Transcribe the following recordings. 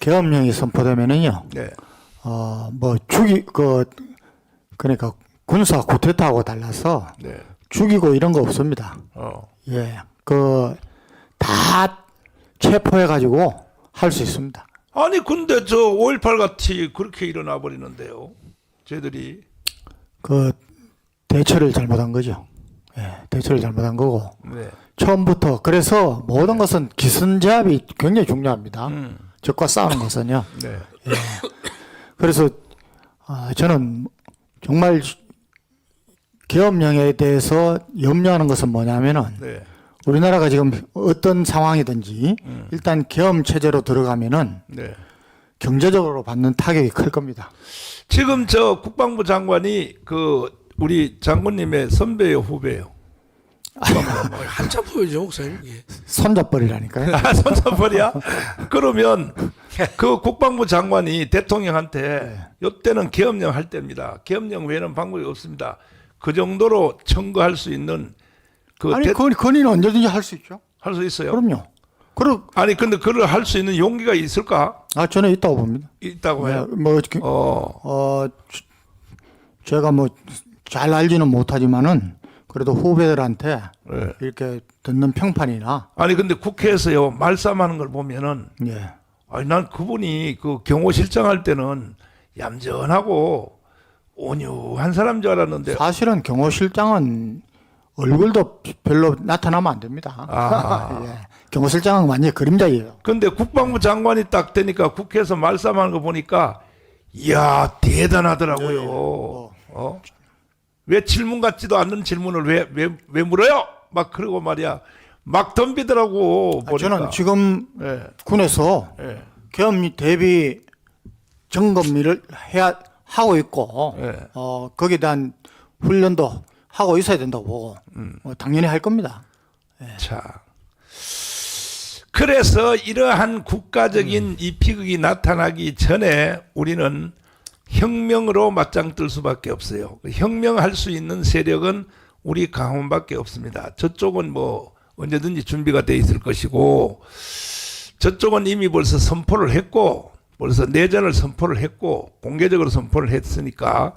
계엄령이 선포되면은요, 네. 어, 뭐, 죽이, 그, 그러니까 군사 쿠데타하고 달라서 네. 죽이고 이런 거 없습니다. 어. 예. 그, 다 체포해 가지고 할 수 있습니다. 아니 근데 저 5.18 같이 그렇게 일어나 버리는데요. 쟤들이 그, 대처를 잘못한 거죠. 예, 대처를 잘못한 거고. 네. 처음부터. 그래서 모든 것은 기선제압이 굉장히 중요합니다. 음. 적과 싸우는 것은요. 네. 그래서 아, 저는 정말 계엄령에 대해서 염려하는 것은 뭐냐면은 네. 우리나라가 지금 어떤 상황이든지 일단 계엄 체제로 들어가면은 네. 경제적으로 받는 타격이 클 겁니다. 지금 저 국방부 장관이 그 우리 장군님의 선배요 후배요. 한참 보여죠, 목사님. 예. 손잡벌이라니까요. 아, 손잡벌이야? 그러면 그 국방부 장관이 대통령한테 요때는 계엄령 할 때입니다. 계엄령 외에는 방법이 없습니다. 그 정도로 청구할 수 있는 그 아니 대- 건, 건의는 언제든지 할 수 있죠. 할 수 있어요. 그럼요. 그리고 아니 근데 그걸 할 수 있는 용기가 있을까? 아 저는 있다고 봅니다. 있다고 네, 해요. 뭐 이렇게, 어. 어 저- 제가 뭐 잘 알지는 못하지만은 그래도 후배들한테 네. 이렇게 듣는 평판이나 아니 근데 국회에서요 말싸움하는 걸 보면은 예. 아니 난 그분이 그 경호실장 할 때는 얌전하고 온유한 사람 줄 알았는데 사실은 경호실장은 얼굴도 별로 나타나면 안 됩니다. 아. 예. 경호실장은 완전히 그림자예요. 근데 국방부 장관이 딱 되니까 국회에서 말싸움하는 거 보니까 이야 대단하더라고요. 어? 왜 질문 같지도 않는 질문을 왜 왜 왜 물어요? 막 그러고 말이야. 막 덤비더라고 아, 보니까. 저는 지금 예. 군에서 예. 계엄 대비 점검일을 해야 하고 있고 예. 어 거기에 대한 훈련도 하고 있어야 된다고 보고 음. 어, 당연히 할 겁니다. 자. 그래서 이러한 국가적인 이 비극이 나타나기 전에 우리는 혁명으로 맞짱 뜰 수밖에 없어요. 그 혁명할 수 있는 세력은 우리 강원밖에 없습니다. 저쪽은 뭐 언제든지 준비가 돼 있을 것이고 저쪽은 이미 벌써 선포를 했고 벌써 내전을 선포를 했고 공개적으로 선포를 했으니까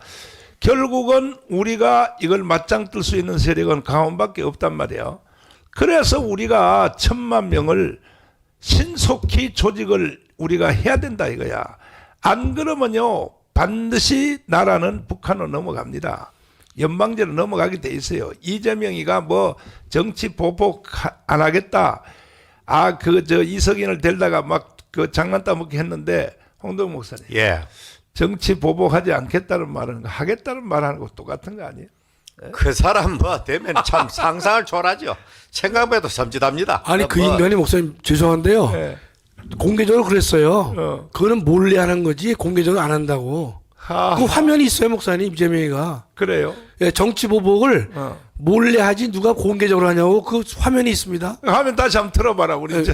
결국은 우리가 이걸 맞짱 뜰 수 있는 세력은 강원밖에 없단 말이에요. 그래서 우리가 천만 명을 신속히 조직을 우리가 해야 된다 이거야. 안 그러면요 반드시 나라는 북한으로 넘어갑니다. 연방제로 넘어가게 돼 있어요. 이재명이가 뭐 정치 보복 하- 안 하겠다. 아 그 저 이석인을 데려다가 막 그 장난 따먹기 했는데 홍동 목사님 예. 정치 보복하지 않겠다는 말은 하겠다는 말하는 거 똑같은 거 아니에요? 그 사람 뭐 되면 참 상상을 초월하죠. 생각해도 섬찟합니다. 아니 그 뭐 인간이 목사님 죄송한데요. 예. 공개적으로 그랬어요. 어. 그거는 몰래 하는 거지 공개적으로 안 한다고. 하, 그 화면이 있어요, 목사님 이재명이가. 그래요. 예, 정치 보복을 어. 몰래 하지 누가 공개적으로 하냐고 그 화면이 있습니다. 하면 다시 한번 들어봐라. 우리 저,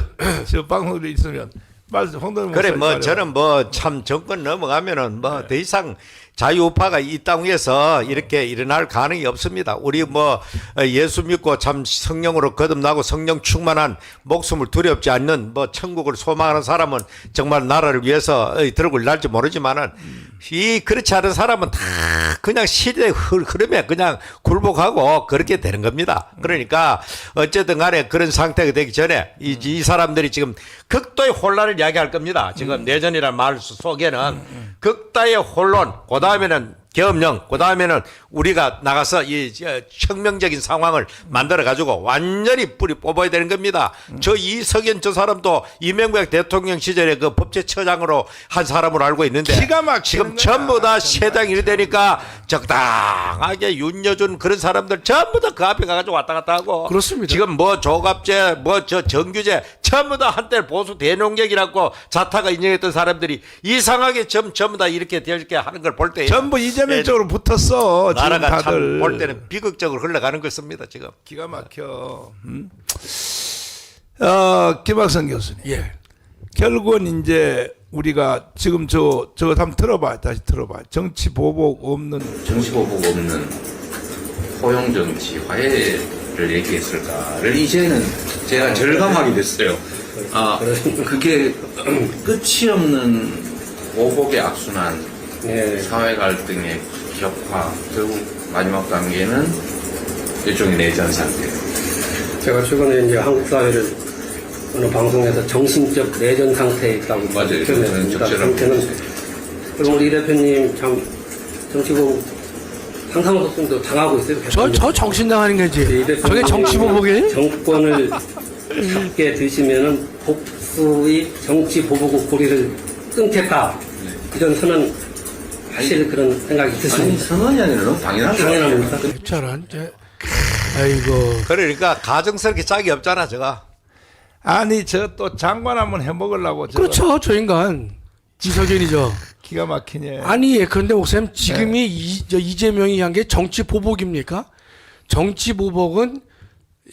저 방송들이 있으면 말씀 홍동 그래 뭐 말해봐. 저는 뭐 참 정권 넘어가면은 뭐더 이상 자유우파가 이 땅에서 이렇게 일어날 가능이 없습니다. 우리 뭐 예수 믿고 참 성령으로 거듭나고 성령 충만한 목숨을 두렵지 않는 뭐 천국을 소망하는 사람은 정말 나라를 위해서 들고 일날지 모르지만은 이 그렇지 않은 사람은 다 그냥 시대의 흐- 흐름에 그냥 굴복하고 그렇게 되는 겁니다. 그러니까 어쨌든 간에 그런 상태가 되기 전에 이, 이 사람들이 지금 극도의 혼란을 이야기할 겁니다. 지금 내전이라는 말 속에는 극도의 혼란, 그 다음에는 계엄령, 그 다음에는 우리가 나가서 이 저, 혁명적인 상황을 만들어 가지고 완전히 뿌리 뽑아야 되는 겁니다. 저 이석연 저 사람도 이명박 대통령 시절에 그 법제처장으로 한 사람으로 알고 있는데 지금. 전부 다 세당 일이 되니까 적당하게 윤여준 그런 사람들 전부 다 그 앞에 가가지고 왔다 갔다 하고 그렇습니다. 지금 뭐 조갑제 뭐 저 정규제 전부 다 한때 보수 대농객이라고 자타가 인정했던 사람들이 이상하게 전, 전부 다 이렇게 이렇게 하는 걸 볼 때 전부 이재명 쪽으로 붙었어. 지금 나라가 다들 참볼 때는 비극적으로 흘러가는 것입니다 지금 기가 막혀. 음? 어, 김학성 교수님. 예. 결국은 이제 우리가 지금 저 저거 한번 들어봐. 다시 들어봐. 정치 보복 없는 정치 보복 없는 포용 정치 화해 를 얘기했을까를 이제는 제가 절감하게 됐어요. 아, 그게 끝이 없는 보복의 악순환, 예. 사회 갈등의 격화, 결국 마지막 단계는 일종의 내전 상태. 제가 최근에 이제 한국 사회를 어느 방송에서 정신적 내전 상태에 있다고 맞아요. 표현했습니다. 상태는. 그럼 우리 대표님 참 정치 보 상상도 당하고 있어요. 저, 저 정신 나가는 거지. 이 대표님 저게 정치 보복이에요? 정권을 잡게 되시면은 복수의 정치 보복의 고리를 끊겠다. 이런 선언 하실 그런 생각이 아니, 드십니다. 선언이 아니라 너무 당연한 거 당연합니다. 저런, 저, 아이고. 그러니까 가정스럽게 짝이 없잖아 저가. 아니 저 또 장관 한번 해먹으려고 저 그렇죠, 저 인간. 이석연이죠. 기가 막히네. 아니, 예, 그런데 목사님, 지금이 이, 저 이재명이 한 게 정치 보복입니까? 정치 보복은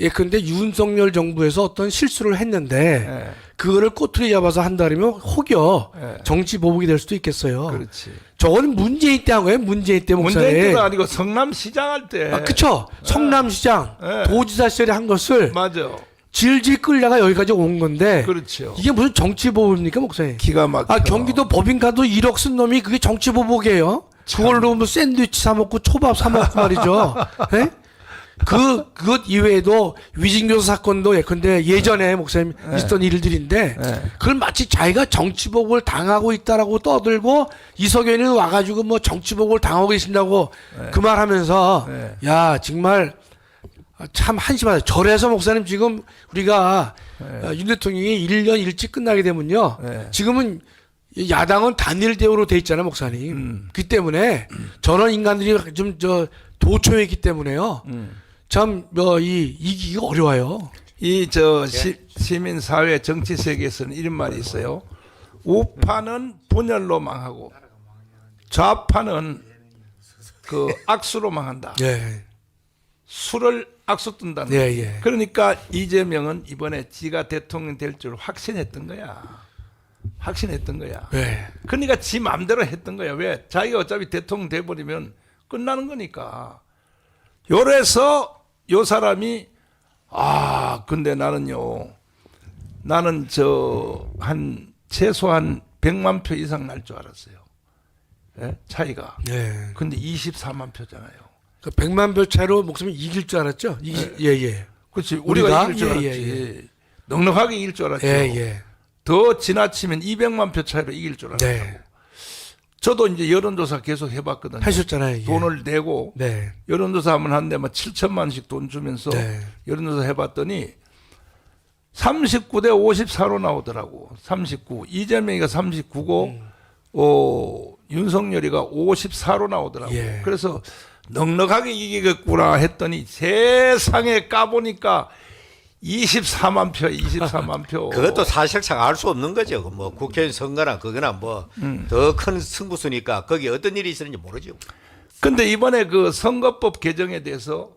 예컨대 윤석열 정부에서 어떤 실수를 했는데 예, 그거를 꼬투리 잡아서 한다면 혹여 예. 정치 보복이 될 수도 있겠어요. 그렇지. 저거는 문재인 때 한 거예요, 문재인 때 목사님. 문재인 때도 아니고 성남시장 할 때. 아, 그쵸. 성남시장, 예. 도지사 시절에 한 것을 맞아. 질질 끌다가 여기까지 온 건데. 그렇죠. 이게 무슨 정치 보복입니까, 목사님? 기가 막혀. 아, 경기도 법인카드 1억 쓴 놈이 그게 정치 보복이에요? 그걸로 뭐 샌드위치 사 먹고 초밥 사 먹고 말이죠. 예? 그, 그것 이외에도 위진교사 사건도 예컨대 예전에 목사님 있었던 일들인데 네. 그걸 마치 자기가 정치복을 당하고 있다라고 떠들고 이석연이는 와가지고 뭐 정치복을 당하고 계신다고 그말 하면서 네. 야, 정말 참 한심하다. 저래서 목사님 지금 우리가 어, 윤 대통령이 1년 일찍 끝나게 되면요. 네. 지금은 야당은 단일 대우로 돼 있잖아요, 목사님. 음. 그 때문에 저런 인간들이 좀 저 도초에 있기 때문에요. 음. 참뭐이 이기기가 어려워요. 이 저 시민 사회 정치 세계에서는 이런 말이 있어요. 우파는 분열로 망하고 좌파는 그 악수로 망한다. 예. 수를 악수 뜬다는 예. 예. 그러니까 이재명은 이번에 지가 대통령 될 줄 확신했던 거야. 확신했던 거야. 예. 그러니까 지 마음대로 했던 거야. 왜? 자기가 어차피 대통령 돼버리면 끝나는 거니까. 요래서 요 사람이 아 근데 나는요 나는 저 한 최소한 100만 표 이상 날 줄 알았어요. 예? 차이가. 예. 근데 24만 표잖아요. 그 100만 표 차로 목사님 이길 줄 알았죠? 이기, 예, 예. 그렇지. 우리가? 우리가, 이길 줄 예, 알았지. 넉넉하게 이길 줄 알았죠. 예, 예. 더 지나치면 200만 표 차이로 이길 줄 알았다고. 네. 저도 이제 여론조사 계속 해봤거든요. 하셨잖아요. 예. 돈을 내고 네. 여론조사 하면 한 대만 7천만 원씩 돈 주면서 네. 여론조사 해봤더니 39대 54로 나오더라고. 39. 이재명이가 39고 음. 어, 윤석열이가 54로 나오더라고. 예. 그래서 넉넉하게 이기겠구나 했더니 세상에 까보니까 24만 표, 24만 표. 그것도 사실상 알 수 없는 거죠. 그뭐 국회의원 선거나 그거나 뭐 음. 더큰 승부수니까 거기 어떤 일이 있었는지 모르죠. 근데 이번에 그 선거법 개정에 대해서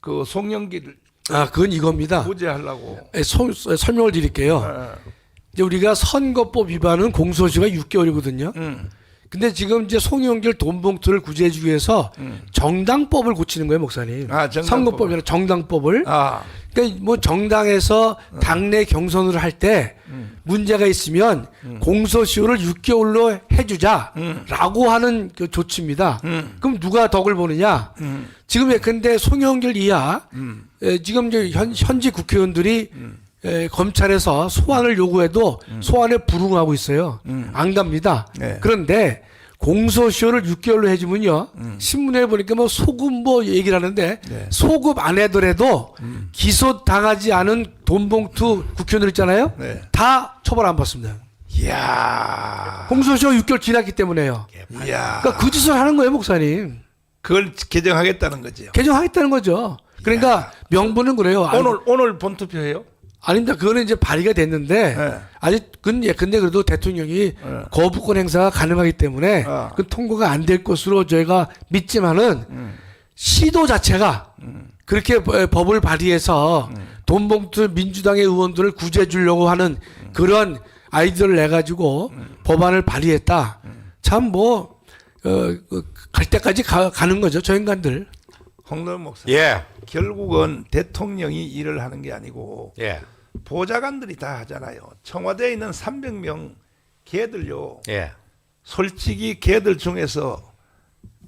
그 송영기를 아, 그건 이겁니다. 구제하려고. 예, 소- 설명을 드릴게요. 예. 이제 우리가 선거법 위반은 공소시효가 6개월이거든요. 음. 근데 지금 이제 송영길 돈 봉투를 구제해주기 위해서 정당법을 고치는 거예요, 목사님. 음. 아, 정당법. 선거법이 아니라 정당법을. 아, 그러니까 뭐 정당에서 당내 경선을 할때 음. 문제가 있으면 공소시효를 6개월로 해주자라고 하는 그 조치입니다. 음. 그럼 누가 덕을 보느냐? 지금 예컨대 송영길 이하 음. 에, 지금 이제 현, 현지 국회의원들이 에, 검찰에서 소환을 요구해도 소환에 불응하고 있어요. 안 갑니다. 음. 네. 그런데 공소시효를 6개월로 해주면요. 신문에 보니까 뭐 소급 뭐 얘기를 하는데 네. 소급 안 해더라도 기소 당하지 않은 돈봉투 국회의원들 있잖아요. 네. 다 처벌 안 받습니다. 이야. 공소시효 6개월 지났기 때문에요. 이야. 그러니까 그 짓을 하는 거예요, 목사님. 그걸 개정하겠다는 거지요. 개정하겠다는 거죠. 그러니까 명분은 그래요. 아, 오늘 오늘 본투표해요? 아닙니다. 그거는 이제 발의가 됐는데 네. 아직 근 예, 근데 그래도 대통령이 거부권 행사가 가능하기 때문에 아. 그 통과가 안 될 것으로 저희가 믿지만은 음. 시도 자체가 그렇게 법- 법을 발의해서 음. 돈봉투 민주당의 의원들을 구제해 주려고 하는 음. 그런 아이디어를 내 가지고 법안을 발의했다. 음. 참뭐 어, 갈 때까지 가, 는 거죠. 저 인간들. 홍덕 목사. 예, 결국은 대통령이 일을 하는 게 아니고 예. 보좌관들이 다 하잖아요. 청와대에 있는 300명 걔들요. 예. 솔직히 걔들 중에서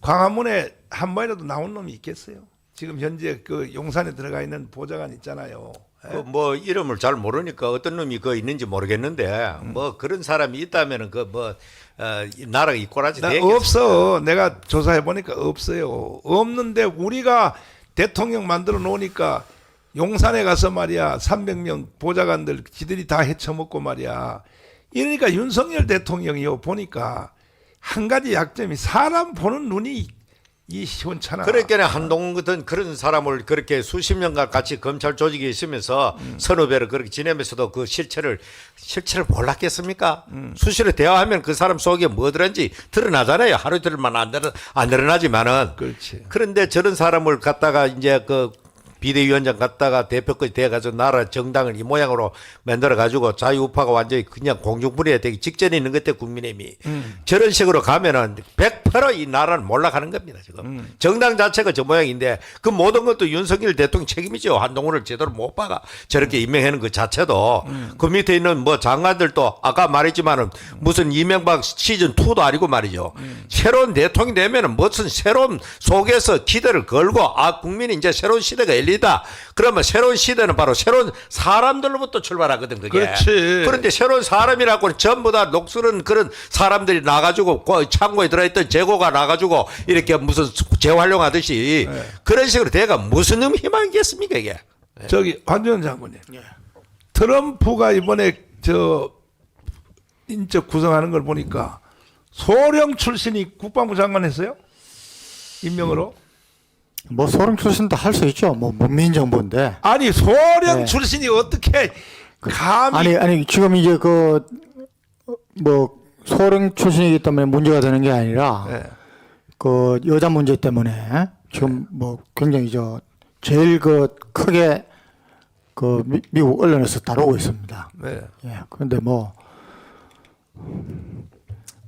광화문에 한 번이라도 나온 놈이 있겠어요? 지금 현재 그 용산에 들어가 있는 보좌관 있잖아요. 예? 그뭐 이름을 잘 모르니까 어떤 놈이 그 있는지 모르겠는데 뭐 그런 사람이 있다면은 그뭐 어, 이 나라가 이 꼬라지 나 되겠어. 없어. 내가 조사해 보니까 없어요. 없는데 우리가 대통령 만들어 놓으니까 용산에 가서 말이야 300명 보좌관들 지들이 다 헤쳐먹고 말이야. 이러니까 윤석열 대통령이요 보니까 한 가지 약점이 사람 보는 눈이 이 시원찮아. 그러니까 한동훈 같은 그런 사람을 그렇게 수십 년간 같이 검찰 조직에 있으면서 음. 서너 배를 그렇게 지내면서도 그 실체를 실체를 몰랐겠습니까? 음. 수시로 대화하면 그 사람 속에 뭐들은지 드러나잖아요. 하루 이틀만 안, 드러, 안 드러나지만은 그렇지. 그런데 저런 사람을 갖다가 이제 그 비대위원장 갖다가 대표까지 돼가지고 나라 정당을 이 모양으로 만들어 가지고 자유우파가 완전히 그냥 공중분해 되기 직전에 있는 것 같아 국민의힘이. 저런 식으로 가면은 100%이 나라는 몰락하는 겁니다 지금. 정당 자체가 저 모양인데 그 모든 것도 윤석열 대통령 책임이죠. 한동훈을 제대로 못 박아. 저렇게 임명하는 그 자체도. 그 밑에 있는 뭐 장관들도 아까 말했지만은 무슨 이명박 시즌 2도 아니고 말이죠. 새로운 대통령이 되면은 무슨 새로운 속에서 기대를 걸고 아 국민이 이제 새로운 시대가 열리 다 그러면 새로운 시대는 바로 새로운 사람들로부터 출발하거든 그게 그렇지. 그런데 새로운 사람이라고는 전부 다 녹슬은 그런 사람들이 나가지고 그 창고에 들어있던 재고가 나가지고 이렇게 무슨 재활용하듯이 그런 식으로 대가 무슨 음 희망이겠습니까 이게 저기 황교안 장군님. 트럼프가 이번에 저 인적 구성하는 걸 보니까 소령 출신이 국방부 장관 했어요? 임명으로? 뭐 소름 출신도 할 수 있죠. 뭐 문민 정부인데. 아니 소령 네. 출신이 어떻게 감히 아니 아니 지금 이제 그 뭐 소령 출신이기 때문에 문제가 되는 게 아니라 네. 그 여자 문제 때문에 지금 뭐 굉장히 저 제일 그 크게 그 미, 미국 언론에서 다루고 있습니다. 네. 예. 그런데 뭐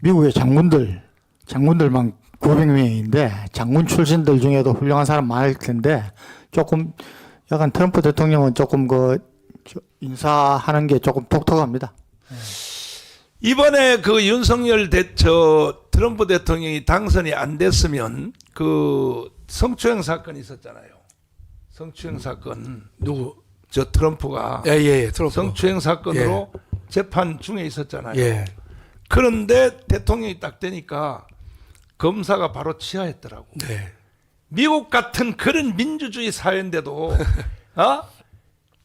미국의 장군들 장군들만 900명인데 장군 출신들 중에도 훌륭한 사람 많을 텐데 조금 약간 트럼프 대통령은 조금 그저 인사하는 게 조금 독특합니다. 이번에 그 윤석열 대, 저 트럼프 대통령이 당선이 안 됐으면 그 성추행 사건이 있었잖아요. 성추행 사건 누구? 저 트럼프가 예 예 예, 트럼프. 성추행 사건으로 재판 중에 있었잖아요. 예. 그런데 대통령이 딱 되니까 검사가 바로 치하했더라고. 네. 미국 같은 그런 민주주의 사회인데도 어?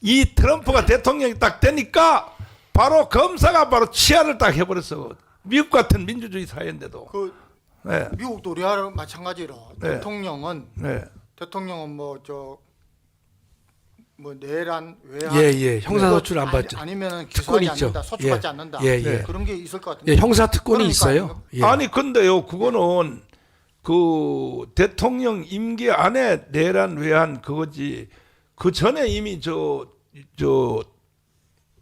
이 트럼프가 대통령이 딱 되니까 바로 검사가 바로 치하를 딱 해버렸어. 미국 같은 민주주의 사회인데도. 그 네, 미국도 우리와 마찬가지로 네. 대통령은 네. 대통령은 뭐 저 뭐 내란 외환 예, 예. 형사소출 안 아니- 받죠. 아니면은 특권이 기소하지 있죠. 않는다 소출받지 예. 않는다 예, 예. 그런 게 있을 것 같은데 예, 형사 특권이 그러니까 있어요. 예. 아니 근데요 그거는 그 대통령 임기 안에 내란 외환 그거지 그 전에 이미 저 저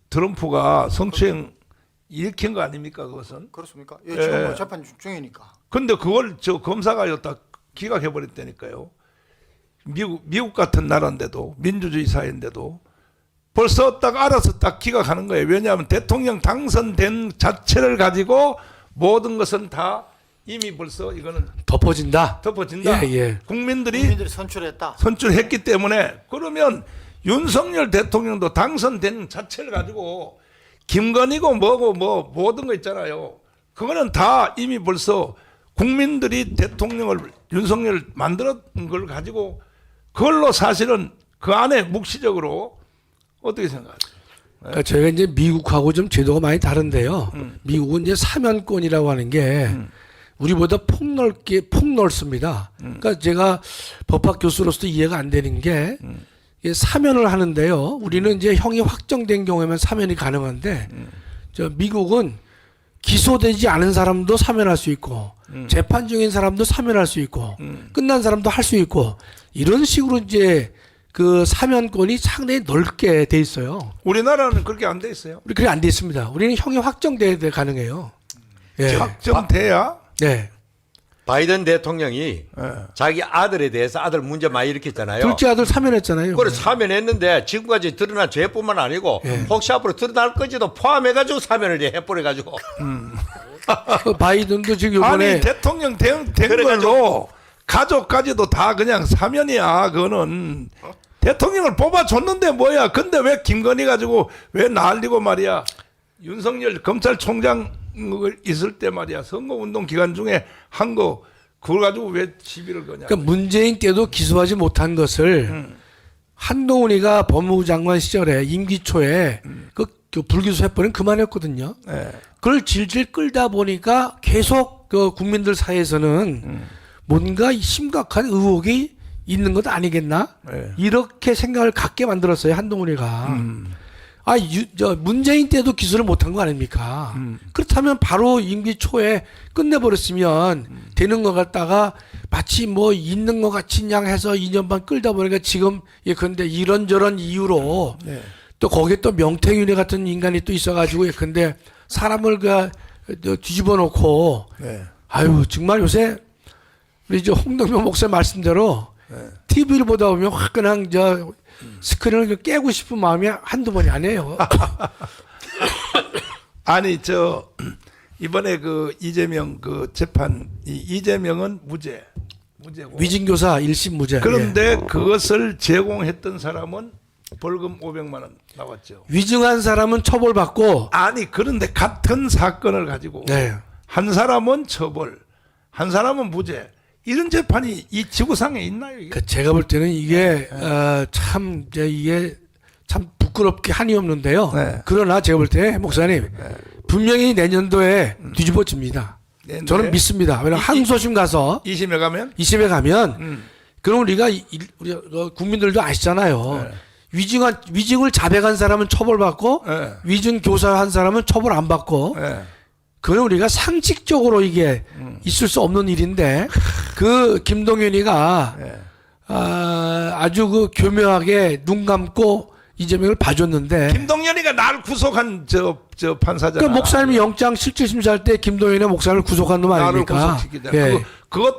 트럼프가 성추행 일으킨 거 아닙니까 그것은 그렇습니까? 예, 지금 예. 뭐 재판 중이니까 근데 그걸 저 검사가 여기다 기각해 버렸다니까요 미국 미국 같은 나라인데도 민주주의 사회인데도 벌써 딱 알아서 딱 기각하는 거예요 왜냐하면 대통령 당선된 자체를 가지고 모든 것은 다 이미 벌써 이거는 덮어진다. 덮어진다. 예, 예. 국민들이 국민들이 선출했다. 선출했기 때문에 그러면 윤석열 대통령도 당선된 자체를 가지고 김건희고 뭐고 뭐 모든 거 있잖아요. 그거는 다 이미 벌써 국민들이 대통령을 윤석열 만들었던 걸 가지고 그걸로 사실은 그 안에 묵시적으로 어떻게 생각하세요? 그러니까 저희가 이제 미국하고 좀 제도가 많이 다른데요. 음. 미국은 이제 사면권이라고 하는 게 우리보다 폭넓게 폭넓습니다. 음. 그러니까 제가 법학 교수로서 이해가 안 되는 게 음. 사면을 하는데요. 우리는 이제 형이 확정된 경우에만 사면이 가능한데 음. 저 미국은 기소되지 않은 사람도 사면할 수 있고 음. 재판 중인 사람도 사면할 수 있고 끝난 사람도 할 수 있고 이런 식으로 이제 그 사면권이 상당히 넓게 돼 있어요. 우리나라는 그렇게 안 돼 있어요. 우리 그게 안 돼 있습니다. 우리는 형이 확정돼야 돼 가능해요. 예. 확정돼야 네. 바이든 대통령이 예. 자기 아들에 대해서 아들 문제 많이 일으켰잖아요. 둘째 아들 사면했잖아요. 그걸 사면했는데 지금까지 드러난 죄뿐만 아니고 예. 혹시 앞으로 드러날 건지도 포함해가지고 사면을 해버려가지고 그 바이든도 지금 이번에 아니 대통령 된, 된 그래가지고- 걸로 가족까지도 다 그냥 사면이야. 그거는 대통령을 뽑아줬는데 뭐야? 근데 왜 김건희 가지고 왜 난리고 말이야? 윤석열 검찰총장 있을 때 말이야 선거운동 기간 중에 한 거 그걸 가지고 왜 시비를 거냐? 그러니까 문재인 때도 기소하지 못한 것을 음. 한동훈이가 법무부 장관 시절에 임기 초에 그, 그 불기소 해버린 그만했거든요. 예. 그걸 질질 끌다 보니까 계속 그 국민들 사이에서는 음. 뭔가 심각한 의혹이 있는 것 아니겠나? 네. 이렇게 생각을 갖게 만들었어요 한동훈이가. 음. 아, 유, 저 문재인 때도 기소를 못한 거 아닙니까? 음. 그렇다면 바로 임기 초에 끝내버렸으면 음. 되는 것 같다가 마치 뭐 있는 것 같이 양 해서 2년 반 끌다 보니까 지금 예 근데 이런저런 이유로 네. 또 거기에 또 명태균이 같은 인간이 또 있어가지고 예 근데 사람을 그 뒤집어 놓고 네. 아유 정말 요새 우리 저 홍동명 목사 말씀대로 TV를 보다 보면 확 그냥 저 스크린을 깨고 싶은 마음이 한두 번이 아니에요. 아니 저 이번에 그 이재명 그 재판 이 이재명은 무죄 무죄고 위진교사 1심 무죄. 그런데 예. 그것을 제공했던 사람은 벌금 500만 원 나왔죠. 위증한 사람은 처벌받고 아니 그런데 같은 사건을 가지고 네. 한 사람은 처벌, 한 사람은 무죄 이런 재판이 이 지구상에 있나요? 이게? 그 제가 볼 때는 이게 어, 참 이제 이게 참 부끄럽게 한이 없는데요. 네. 그러나 제가 볼 때 목사님 분명히 내년도에 뒤집어집니다. 네, 저는 네. 믿습니다. 왜냐면 이- 항소심 가서 이심에 가면 이심에 가면 음. 그럼 우리가 이- 이- 우리 어, 국민들도 아시잖아요. 네. 위증한 위증을 자백한 사람은 처벌받고 네. 위증 교사한 사람은 처벌 안 받고 예. 그건 우리가 상식적으로 이게 음. 있을 수 없는 일인데 그 김동윤이가 예. 아, 아주 그 교묘하게 눈 감고 이재명을 봐줬는데 김동연이가 날 구속한 저 저 판사잖아. 그 목사님이 영장 실질 심사할 때 김동윤의 목사를 구속한 놈 나를 아닙니까? 구속시키자. 예. 그거 그것